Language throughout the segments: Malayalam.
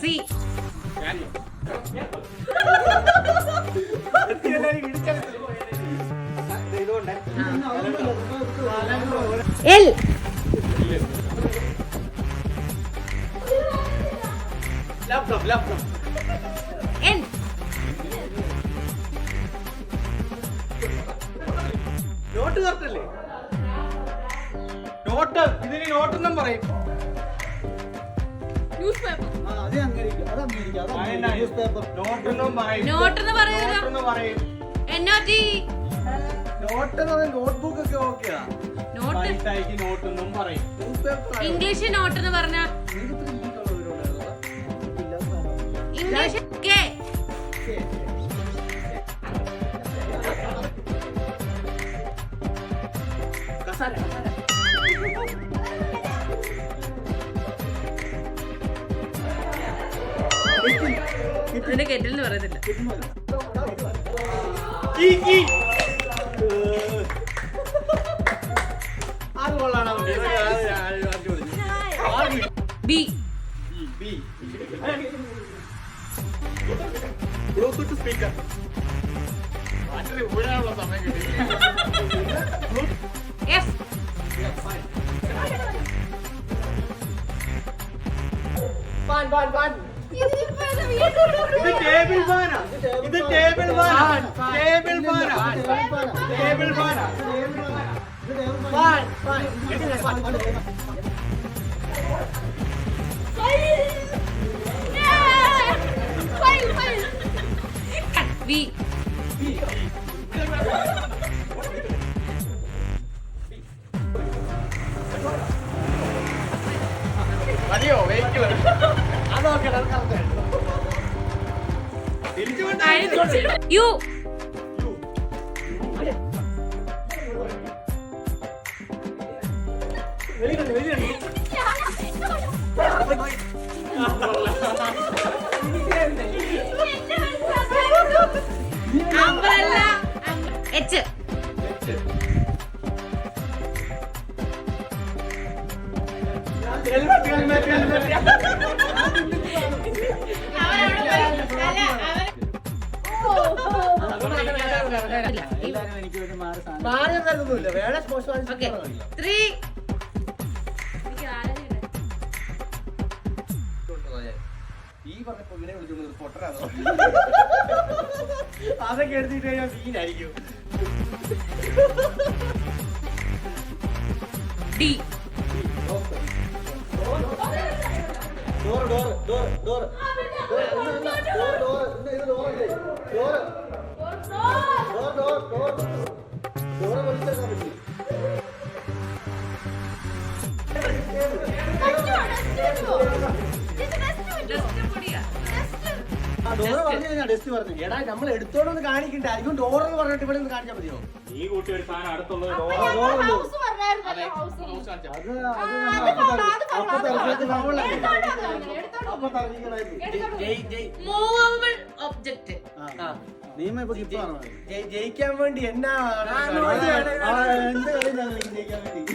C. L. Laptop laptop N. Note കറക്റ്റല്ലേ note ഇതിന് നോട്ടെന്നും പറയും. ന്യൂസ് പേപ്പർ നോട്ട് എന്ന് പറയും. എൻ ഒ ടി നോട്ട് എന്ന് പറഞ്ഞാൽ നോട്ട്ബുക്ക് ഒക്കെ ഓക്കെയാ നോട്ട്. പൈസയ്ക്ക് നോട്ടെന്നും പറയും. ഇംഗ്ലീഷ് നോട്ട് എന്ന് പറഞ്ഞ? ഇംഗ്ലീഷ് കെ കസാര. അത് കെറ്റിൽ എന്ന് പറയുന്നില്ല ബി. Bluetooth speaker. സമയം കിട്ടി. ടേബിൾ ഫാനാ. ഇത് ടേബിൾ ഫാനാ. ടേബിൾ ഫാനാ. ടേബിൾ ഫാനാ. ഫാൻ ഫാൻ വി മതിയോ? വെഹിക്കിൾ അതൊക്കെ തിരിച്ചു യു. അമ്പലല്ല മാറി തരുന്നില്ല വേറെ സ്പോർട്സ് ഓക്കെ ത്രീ ഈ പറഞ്ഞപ്പോ ഇവനെ വിളിച്ചോണ്ട് പൊട്ടരാണോ അതൊക്കെ എടുത്തിട്ട് കഴിഞ്ഞാൽ സീനായിരിക്കും D door door door door door പറഞ്ഞു കഴിഞ്ഞാൽ ഡെസ്റ്റ് പറഞ്ഞു. എടാ നമ്മൾ എടുത്തോണ്ടൊന്ന് കാണിക്കണ്ടേ? ആയിരിക്കും ഡോർ എന്ന് പറഞ്ഞിട്ട് ഇവിടെ നിന്ന് കാണിച്ചാൽ മതിയോ? ഈ കൂട്ടി ഒരു സാധനം അടുത്തുള്ളത് ജയിക്കാൻ വേണ്ടി എന്നാ എന്ത് കളിയാണ് ജയിക്കാൻ വേണ്ടി?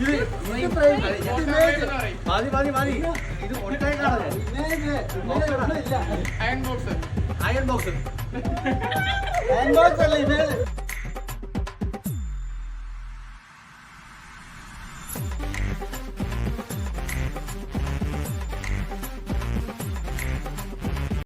ഇത് മതി മതി മതി ഇത് ഒട്ടേക്കാണ് iron box iron box iron box അല്ല ഇമേജ്